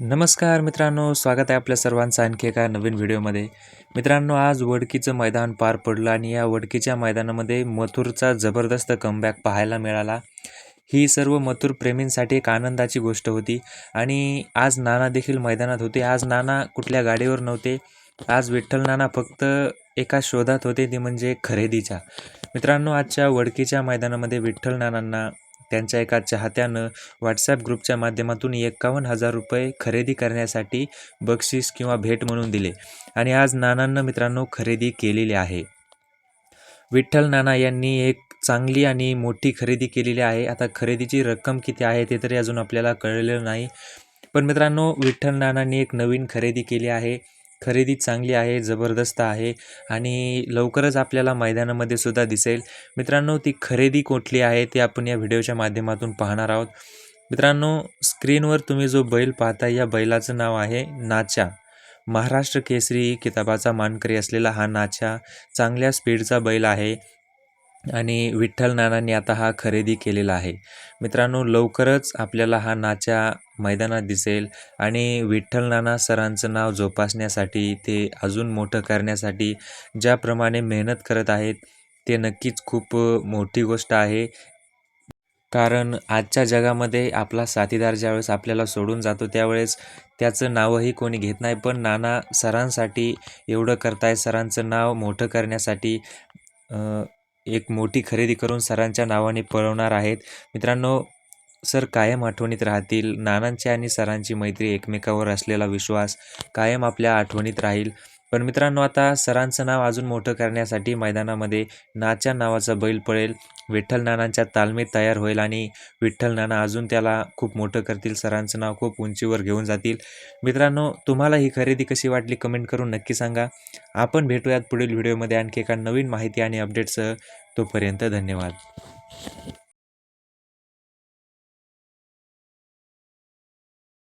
नमस्कार मित्रांनो स्वागत आहे आपल्या सर्वांचं आणखी एका नवीन व्हिडिओमध्ये. मित्रांनो आज वडकीचं मैदान पार पडलं आणि या वडकीच्या मैदानामध्ये मथुरचा जबरदस्त कमबॅक पाहायला मिळाला. ही सर्व मथुर प्रेमींसाठी एक आनंदाची गोष्ट होती आणि आज नाना देखील मैदानात होते. आज नाना कुठल्या गाडीवर नव्हते. आज विठ्ठल नाना फक्त एका शोधात होते ती म्हणजे खरेदीच्या. मित्रांनो आजच्या वडकीच्या मैदानामध्ये विठ्ठल नानांना त्यांच्या एका चाहत्यानं व्हॉट्सॲप ग्रुपच्या माध्यमातून एकावन्न हजार रुपये खरेदी करण्यासाठी बक्षीस किंवा भेट म्हणून दिले आणि आज नानांना मित्रांनो खरेदी केलेली आहे. विठ्ठल नाना यांनी एक चांगली आणि मोठी खरेदी केलेली आहे. आता खरेदीची रक्कम किती आहे ते तरी अजून आपल्याला कळलेलं नाही. पण मित्रांनो विठ्ठल नानांनी एक नवीन खरेदी केली आहे. खरेदी चांगली आहे जबरदस्त आहे आणि लवकरच आपल्याला मैदानामध्ये सुद्धा दिसेल. मित्रांनो ती खरेदी कुठली आहे ते आपण या व्हिडिओच्या माध्यमातून पाहणार आहोत. मित्रांनो स्क्रीनवर तुम्ही जो बैल पाहता या बैलाचं नाव आहे नाचा. महाराष्ट्र केसरी किताबाचा मानकरी असलेला हा नाचा चांगल्या स्पीडचा बैल आहे. आणि विठ्ठल नानांनी आता हा खरेदी केलेला आहे. मित्रांनो लवकरच आपल्याला हा नाच्या मैदानात दिसेल आणि विठ्ठल नाना सरांचं नाव जोपासण्यासाठी ते अजून मोठं करण्यासाठी ज्याप्रमाणे मेहनत करत आहेत ते नक्कीच खूप मोठी गोष्ट आहे. कारण आजच्या जगामध्ये आपला साथीदार ज्यावेळेस आपल्याला सोडून जातो त्यावेळेस त्याचं नावही कोणी घेत नाही. पण नाना सरांसाठी एवढं करताय सरांचं नाव मोठं करण्यासाठी एक मोठी खरेदी करून सरांच्या नावाने पळवणार आहेत. मित्रांनो सर कायम आठवणीत राहतील. नानांची आणि सरांची मैत्री एकमेकावर असलेला विश्वास कायम आपल्या आठवणीत राहील. पण मित्रांनो आता सरांचं नाव अजून मोठं करण्यासाठी मैदानामध्ये नाच्या नावाचा बैल पळेल. विठ्ठल नानांच्या तालमीत तयार होईल आणि विठ्ठल नाना अजून त्याला खूप मोठं करतील. सरांचं नाव खूप उंचीवर घेऊन जातील. मित्रांनो तुम्हाला ही खरेदी कशी वाटली कमेंट करून नक्की सांगा. आपण भेटूयात पुढील व्हिडिओमध्ये. आणखी एका नवीन माहिती आणि अपडेटसह तोपर्यंत धन्यवाद.